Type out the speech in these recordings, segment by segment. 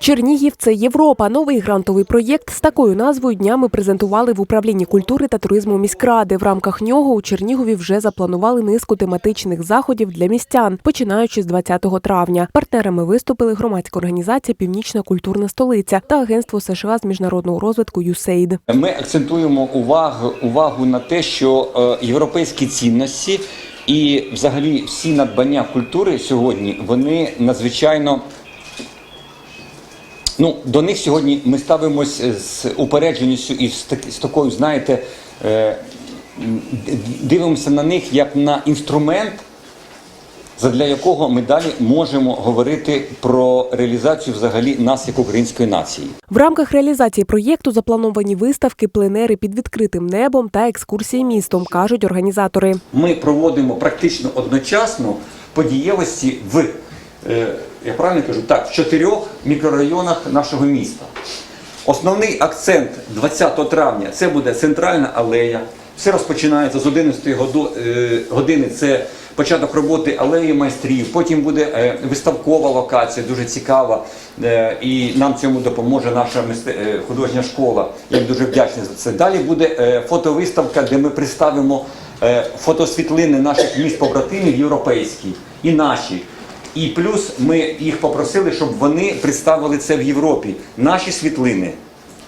Чернігів це Європа. Новий грантовий проєкт з такою назвою днями презентували в управлінні культури та туризму міськради. В рамках нього у Чернігові вже запланували низку тематичних заходів для містян, починаючи з 20 травня. Партнерами виступили громадська організація Північна культурна столиця та Агентство США з міжнародного розвитку USAID. Ми акцентуємо увагу, увагу на те, що е, європейські цінності і взагалі всі надбання культури сьогодні вони надзвичайно. Ну, до них сьогодні ми ставимося з упередженістю і з, так, з такою, знаєте, е, дивимося на них як на інструмент, задля якого ми далі можемо говорити про реалізацію взагалі нас як української нації. В рамках реалізації проєкту заплановані виставки, пленери під відкритим небом та екскурсії містом, кажуть організатори. ми проводимо практично одночасно подієвості в, е, я правильно кажу, так, в чотирьох мікрорайонах нашого міста. Основний акцент 20 травня це буде центральна алея. Все розпочинається з 11 году- е, години. Це початок роботи алеї майстрів. Потім буде е, виставкова локація, дуже цікава. е, І нам цьому допоможе наша художня школа. Я дуже вдячний за це. Далі буде фотовиставка, де ми представимо фотосвітлини наших міст побратимів європейські і наші. І плюс ми їх попросили, щоб вони представили це в Європі. Наші світлини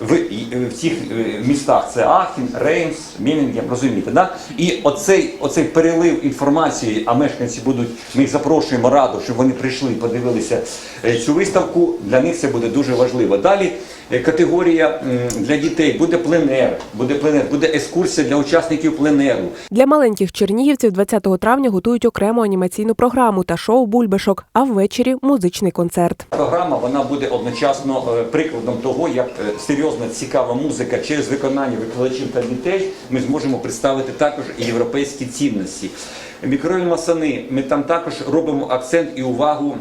в, е, в цих е, містах це Ахін, Реймс, Мілінген, розумієте, да? І оцей, оцей перелив інформації, а мешканці будуть, ми їх запрошуємо раду, щоб вони прийшли і подивилися е, цю виставку. Для них це буде дуже важливо. Далі категорія для дітей буде пленер, буде пленер, буде екскурсія для учасників пленеру. Для маленьких чернігівців 20 травня готують окрему анімаційну програму та шоу Бульбашок, а ввечері музичний концерт. Програма вона буде одночасно е, прикладом того, як е, серйозна цікава музика через виконання викладачів та дітей ми зможемо представити також і європейські цінності. Мікрорайон Масани, ми там також робимо акцент і увагу.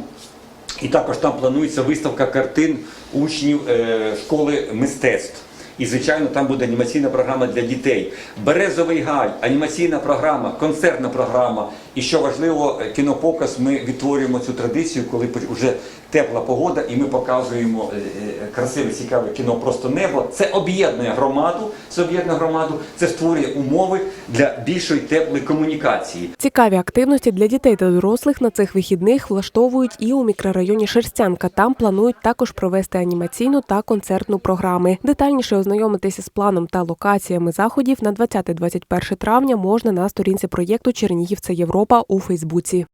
І також там планується виставка картин учнів е, школи мистецтв. І, звичайно, там буде анімаційна програма для дітей. Березовий гай, анімаційна програма, концертна програма. І що важливо, е, кінопоказ ми відтворюємо цю традицію, коли вже тепла погода, і ми показуємо е, е, красиве, цікаве кіно просто небо. Це об'єднує громаду, це об'єднує громаду, це створює умови для більшої теплої комунікації. Цікаві активності для дітей та дорослих на цих вихідних влаштовують і у мікрорайоні Шерстянка. Там планують також провести анімаційну та концертну програми. Детальніше ознайомитися з планом та локаціями заходів на 20-21 травня можна на сторінці проєкту Чернігів це Європа у Фейсбуці.